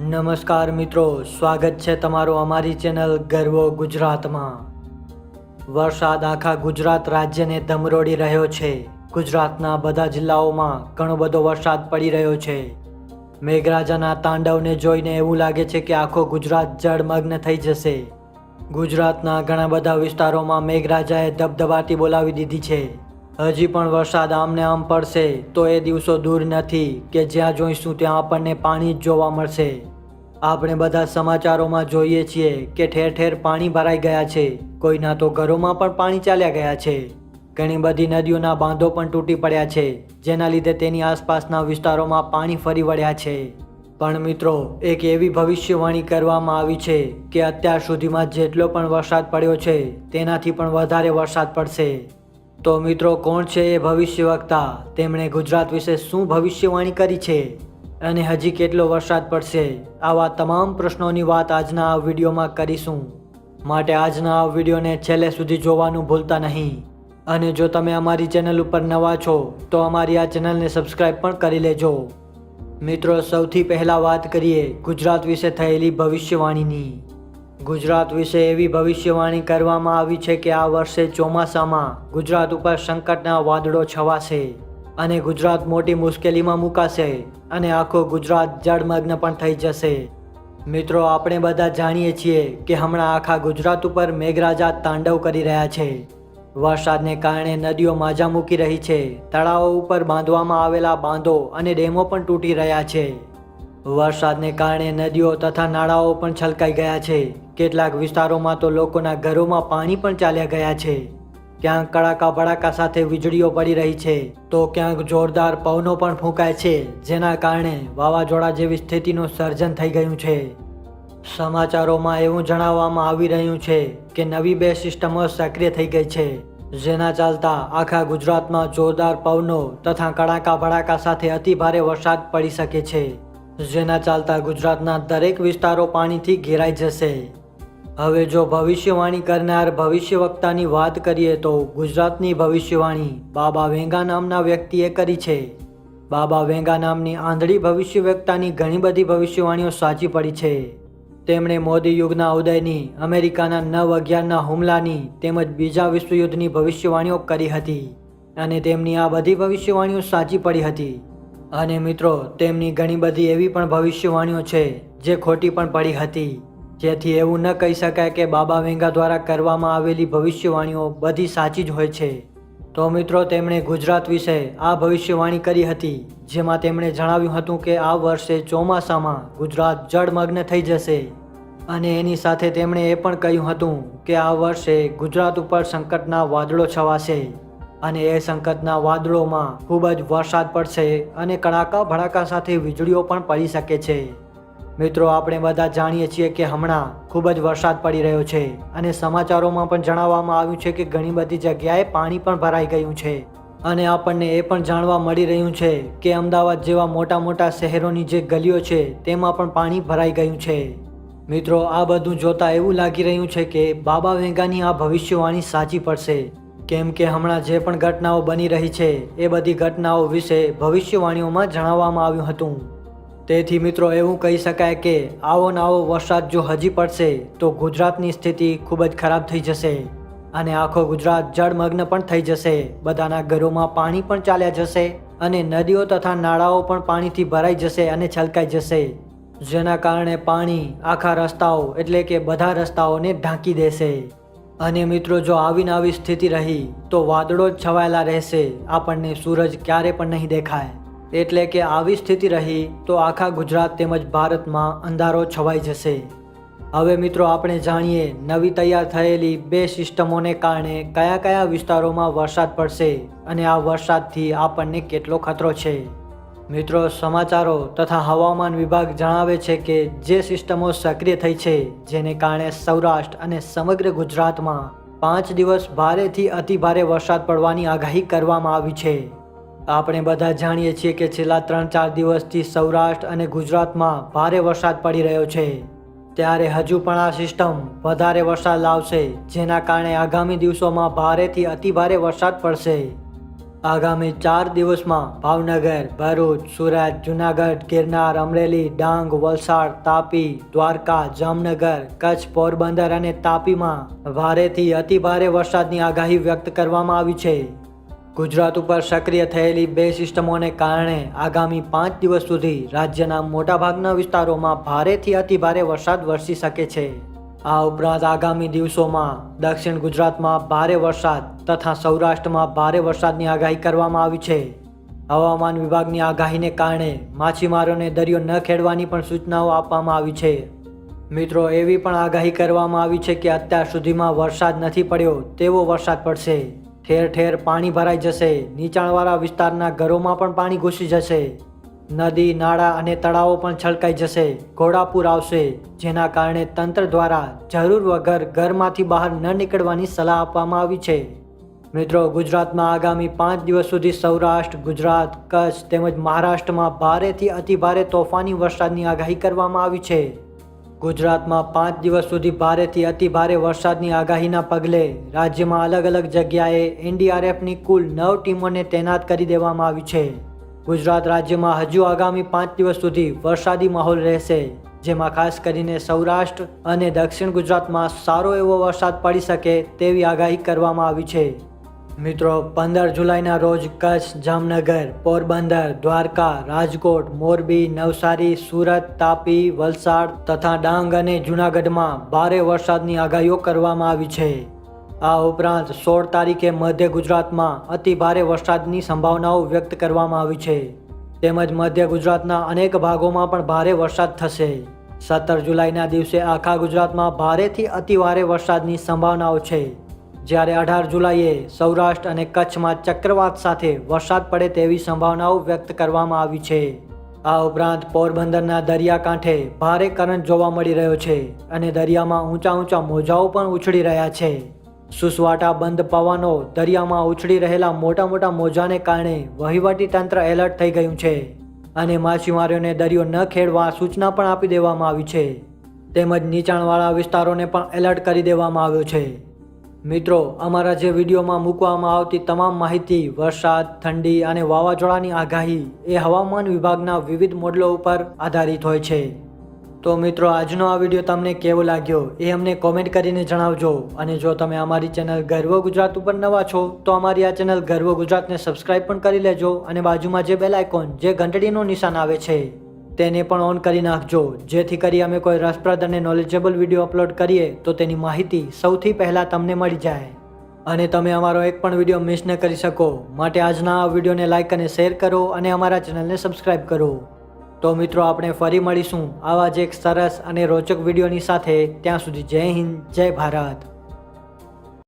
નમસ્કાર મિત્રો, સ્વાગત છે તમારું અમારી ચેનલ ગર્વો ગુજરાતમાં. વરસાદ આખા ગુજરાત રાજ્યને ધમરોડી રહ્યો છે. ગુજરાતના બધા જિલ્લાઓમાં ઘણો બધો વરસાદ પડી રહ્યો છે. મેઘરાજાના તાંડવને જોઈને એવું લાગે છે કે આખો ગુજરાત જળમગ્ન થઈ જશે. ગુજરાતના ઘણા બધા વિસ્તારોમાં મેઘરાજાએ ધબધબાટી બોલાવી દીધી છે. હજી પણ વરસાદ આમને આમ પડશે, તો એ દિવસો દૂર નથી કે જ્યાં જોઈશું ત્યાં આપણને પાણી જ જોવા મળશે. આપણે બધા સમાચારોમાં જોઈએ છીએ કે ઠેર ઠેર પાણી ભરાઈ ગયા છે. કોઈના તો ઘરોમાં પણ પાણી ચાલ્યા ગયા છે. ઘણી બધી નદીઓના બાંધો પણ તૂટી પડ્યા છે, જેના લીધે તેની આસપાસના વિસ્તારોમાં પાણી ફરી વળ્યા છે. પણ મિત્રો, એક એવી ભવિષ્યવાણી કરવામાં આવી છે કે અત્યાર સુધીમાં જેટલો પણ વરસાદ પડ્યો છે, તેનાથી પણ વધારે વરસાદ પડશે. તો મિત્રો, કોણ છે એ ભવિષ્યવક્તા? તેમણે ગુજરાત વિશે શું ભવિષ્યવાણી કરી છે? અને હજી કેટલો વરસાદ પડશે? આવા તમામ પ્રશ્નોની વાત આજના આ વિડીયોમાં કરીશું. માટે આજના આ વિડીયોને છેલ્લે સુધી જોવાનું ભૂલતા નહીં. અને જો તમે અમારી ચેનલ ઉપર નવા છો, તો અમારી આ ચેનલને સબસ્ક્રાઈબ પણ કરી લેજો. મિત્રો, સૌથી પહેલાં વાત કરીએ ગુજરાત વિશે થયેલી ભવિષ્યવાણીની. ગુજરાત વિશે એવી ભવિષ્યવાણી કરવામાં આવી છે કે આ વર્ષે ચોમાસામાં ગુજરાત ઉપર સંકટના વાદળો છવાશે અને ગુજરાત મોટી મુશ્કેલીમાં મુકાશે અને આખો ગુજરાત જળમગ્ન પણ થઈ જશે. મિત્રો, આપણે બધા જાણીએ છીએ કે હમણાં આખા ગુજરાત ઉપર મેઘરાજા તાંડવ કરી રહ્યા છે. વરસાદને કારણે નદીઓ માજા મૂકી રહી છે. તળાવો ઉપર બાંધવામાં આવેલા બાંધો અને ડેમો પણ તૂટી રહ્યા છે. વરસાદને કારણે નદીઓ તથા નાળાઓ પણ છલકાઈ ગયા છે. કેટલાક વિસ્તારોમાં તો લોકોના ઘરોમાં પાણી પણ ચાલ્યા ગયા છે. ક્યાંક કડાકા ભડાકા સાથે વીજળીઓ પડી રહી છે, તો ક્યાંક જોરદાર પવનો પણ ફૂંકાય છે, જેના કારણે વાવાઝોડા જેવી સ્થિતિનું સર્જન થઈ ગયું છે. સમાચારોમાં એવું જણાવવામાં આવી રહ્યું છે કે નવી બે સિસ્ટમો સક્રિય થઈ ગઈ છે, જેના ચાલતા આખા ગુજરાતમાં જોરદાર પવનો તથા કડાકા ભડાકા સાથે અતિભારે વરસાદ પડી શકે છે, જેના ચાલતા ગુજરાતના દરેક વિસ્તારો પાણીથી ઘેરાઈ જશે. હવે જો ભવિષ્યવાણી કરનાર ભવિષ્યવક્તાની વાત કરીએ તો ગુજરાતની ભવિષ્યવાણી બાબા વેંગા નામના વ્યક્તિએ કરી છે. બાબા વેંગા નામની આંધળી ભવિષ્યવક્તાની ઘણી બધી ભવિષ્યવાણીઓ સાચી પડી છે. તેમણે મોદી યુગના ઉદયની, અમેરિકાના નવ અગિયારના હુમલાની તેમજ બીજા વિશ્વયુદ્ધની ભવિષ્યવાણીઓ કરી હતી અને તેમની આ બધી ભવિષ્યવાણીઓ સાચી પડી હતી. અને મિત્રો, તેમની ઘણી બધી એવી પણ ભવિષ્યવાણીઓ છે જે ખોટી પણ પડી હતી. જેથી એવું ન કહી શકાય કે બાબા વેંગા દ્વારા કરવામાં આવેલી ભવિષ્યવાણીઓ બધી સાચી જ હોય છે. તો મિત્રો, તેમણે ગુજરાત વિશે આ ભવિષ્યવાણી કરી હતી, જેમાં તેમણે જણાવ્યું હતું કે આ વર્ષે ચોમાસામાં ગુજરાત જળમગ્ન થઈ જશે. અને એની સાથે તેમણે એ પણ કહ્યું હતું કે આ વર્ષે ગુજરાત ઉપર સંકટના વાદળો છવાશે. અને એ સંકટના વાદળોમાં ખૂબ જ વરસાદ પડશે અને કડાકા ભડાકા સાથે વીજળીઓ પણ પડી શકે છે. મિત્રો, આપણે બધા જાણીએ છીએ કે હમણાં ખૂબ જ વરસાદ પડી રહ્યો છે અને સમાચારોમાં પણ જણાવવામાં આવ્યું છે કે ઘણી બધી જગ્યાએ પાણી પણ ભરાઈ ગયું છે. અને આપણને એ પણ જાણવા મળી રહ્યું છે કે અમદાવાદ જેવા મોટા મોટા શહેરોની જે ગલીઓ છે, તેમાં પણ પાણી ભરાઈ ગયું છે. મિત્રો, આ બધું જોતા એવું લાગી રહ્યું છે કે બાબા વેંગાની આ ભવિષ્યવાણી સાચી પડશે. કેમ કે હમણાં જે પણ ઘટનાઓ બની રહી છે, એ બધી ઘટનાઓ વિશે ભવિષ્યવાણીઓમાં જણાવવામાં આવ્યું હતું. તેથી મિત્રો એવું કહી શકાય કે આવો નવો વરસાદ જો હજી પડશે, તો ગુજરાતની સ્થિતિ ખૂબ જ ખરાબ થઈ જશે. અને આખો ગુજરાત જળમગ્ન પણ થઈ જશે. બધાના ઘરોમાં પાણી પણ ચાલ્યા જશે અને નદીઓ તથા નાળાઓ પણ પાણીથી ભરાઈ જશે અને છલકાઈ જશે. જેના કારણે પાણી આખા રસ્તાઓ એટલે કે બધા રસ્તાઓને ઢાંકી દેશે. અને મિત્રો જો આવીને આવી સ્થિતિ રહી, તો વાદળો જ છવાયેલા રહેશે. આપણને સૂરજ ક્યારે પણ નહીં દેખાય. એટલે કે આવી સ્થિતિ રહી તો આખા ગુજરાત તેમજ ભારતમાં અંધારો છવાઈ જશે. હવે મિત્રો આપણે જાણીએ, નવી તૈયાર થયેલી બે સિસ્ટમોને કારણે કયા કયા વિસ્તારોમાં વરસાદ પડશે અને આ વરસાદથી આપણને કેટલો ખતરો છે. મિત્રો, સમાચારો તથા હવામાન વિભાગ જણાવે છે કે જે સિસ્ટમો સક્રિય થઈ છે, જેને કારણે સૌરાષ્ટ્ર અને સમગ્ર ગુજરાતમાં પાંચ દિવસ ભારેથી અતિભારે વરસાદ પડવાની આગાહી કરવામાં આવી છે. આપણે બધા જાણીએ છીએ કે છેલ્લા ત્રણ ચાર દિવસથી સૌરાષ્ટ્ર અને ગુજરાતમાં ભારે વરસાદ પડી રહ્યો છે. ત્યારે હજુ પણ આ સિસ્ટમ વધારે વરસાદ લાવશે, જેના કારણે આગામી દિવસોમાં ભારેથી અતિભારે વરસાદ પડશે. આગામી ચાર દિવસમાં ભાવનગર, ભરૂચ, સુરત, જુનાગઢ, ગિરનાર, અમરેલી, ડાંગ, વલસાડ, તાપી, દ્વારકા, જામનગર, કચ્છ, પોરબંદર અને તાપીમાં ભારેથી અતિભારે વરસાદની આગાહી વ્યક્ત કરવામાં આવી છે. ગુજરાત ઉપર સક્રિય થયેલી બે સિસ્ટમોને કારણે આગામી પાંચ દિવસ સુધી રાજ્યના મોટાભાગના વિસ્તારોમાં ભારેથી અતિ ભારે વરસાદ વરસી શકે છે. આ ઉપરાંત આગામી દિવસોમાં દક્ષિણ ગુજરાતમાં ભારે વરસાદ તથા સૌરાષ્ટ્રમાં ભારે વરસાદની આગાહી કરવામાં આવી છે. હવામાન વિભાગની આગાહીને કારણે માછીમારોને દરિયો ન ખેડવાની પણ સૂચનાઓ આપવામાં આવી છે. મિત્રો, એવી પણ આગાહી કરવામાં આવી છે કે અત્યાર સુધીમાં વરસાદ નથી પડ્યો તેવો વરસાદ પડશે. ઠેર ઠેર પાણી ભરાઈ જશે. નીચાણવાળા વિસ્તારના ઘરોમાં પણ પાણી ઘૂસી જશે. નદી, નાળા અને તળાવો પણ છલકાઈ જશે. ઘોડાપૂર આવશે, જેના કારણે તંત્ર દ્વારા જરૂર વગર ઘરમાંથી બહાર ન નીકળવાની સલાહ આપવામાં આવી છે. મિત્રો, ગુજરાતમાં આગામી પાંચ દિવસ સુધી સૌરાષ્ટ્ર, ગુજરાત, કચ્છ તેમજ મહારાષ્ટ્રમાં ભારેથી અતિ ભારે તોફાની વરસાદની આગાહી કરવામાં આવી છે. ગુજરાતમાં પાંચ દિવસ સુધી ભારેથી અતિ ભારે વરસાદની આગાહીના પગલે રાજ્યમાં અલગ અલગ જગ્યાએ એનડીઆરએફની કુલ નવ ટીમોને તૈનાત કરી દેવામાં આવી છે. ગુજરાત રાજ્યમાં હજુ આગામી પાંચ દિવસ સુધી વરસાદી માહોલ રહેશે, જેમાં ખાસ કરીને સૌરાષ્ટ્ર અને દક્ષિણ ગુજરાતમાં સારો એવો વરસાદ પડી શકે તેવી આગાહી કરવામાં આવી છે. મિત્રો, પંદર જુલાઈના રોજ કચ્છ, જામનગર, પોરબંદર, દ્વારકા, રાજકોટ, મોરબી, નવસારી, સુરત, તાપી, વલસાડ તથા ડાંગ અને જૂનાગઢમાં ભારે વરસાદની આગાહીઓ કરવામાં આવી છે. આ ઉપરાંત સોળ તારીખે મધ્ય ગુજરાતમાં અતિ ભારે વરસાદની સંભાવનાઓ વ્યક્ત કરવામાં આવી છે. તેમજ મધ્ય ગુજરાતના અનેક ભાગોમાં પણ ભારે વરસાદ થશે. સત્તર જુલાઈના દિવસે આખા ગુજરાતમાં ભારેથી અતિ ભારે વરસાદની સંભાવનાઓ છે. જ્યારે અઢાર જુલાઈએ સૌરાષ્ટ્ર અને કચ્છમાં ચક્રવાત સાથે વરસાદ પડે તેવી સંભાવનાઓ વ્યક્ત કરવામાં આવી છે. આ ઉપરાંત પોરબંદરના દરિયાકાંઠે ભારે કરંટ જોવા મળી રહ્યો છે અને દરિયામાં ઊંચા ઊંચા મોજાઓ પણ ઉછળી રહ્યા છે. સુસવાટા બંધ પવનો દરિયામાં ઉછળી રહેલા મોટા મોટા મોજાને કારણે વહીવટી તંત્ર એલર્ટ થઈ ગયું છે અને માછીમારોને દરિયો ન ખેડવા સૂચના પણ આપી દેવામાં આવી છે. તેમજ નીચાણવાળા વિસ્તારોને પણ એલર્ટ કરી દેવામાં આવ્યો છે. મિત્રો, અમારા જે વિડીયોમાં મૂકવામાં આવતી તમામ માહિતી, વરસાદ, ઠંડી અને વાવાઝોડાની આગાહી એ હવામાન વિભાગના વિવિધ મોડલો ઉપર આધારિત હોય છે. તો મિત્રો, આજનો આ વીડિયો તમને કેવો લાગ્યો એ અમને કોમેન્ટ કરીને જણાવજો. અને જો તમે અમારી ચેનલ ગર્વ ગુજરાત ઉપર નવા છો, તો અમારી આ ચેનલ ગર્વ ગુજરાતને સબસ્ક્રાઇબ પણ કરી લેજો અને બાજુમાં જે બેલ આઇકોન જે ઘંટડીનું નિશાન આવે છે. તેને પણ ઓન કરી નાખજો. જેથી કરી અમે કોઈ રસપ્રદ અને નોલેજેબલ વીડિયો અપલોડ કરીએ, તો તેની માહિતી સૌથી પહેલાં તમને મળી જાય. અને તમે અમારો એક પણ વીડિયો મિસ ન કરી શકો. માટે આજના આ વિડીયોને લાઇક અને શેર કરો અને અમારા ચેનલને સબસ્ક્રાઇબ કરો. તો મિત્રો, આપણે ફરી મળીશું આવા જ એક સરસ અને રોચક વિડીયોની સાથે. ત્યાં સુધી જય હિન્દ, જય ભારત.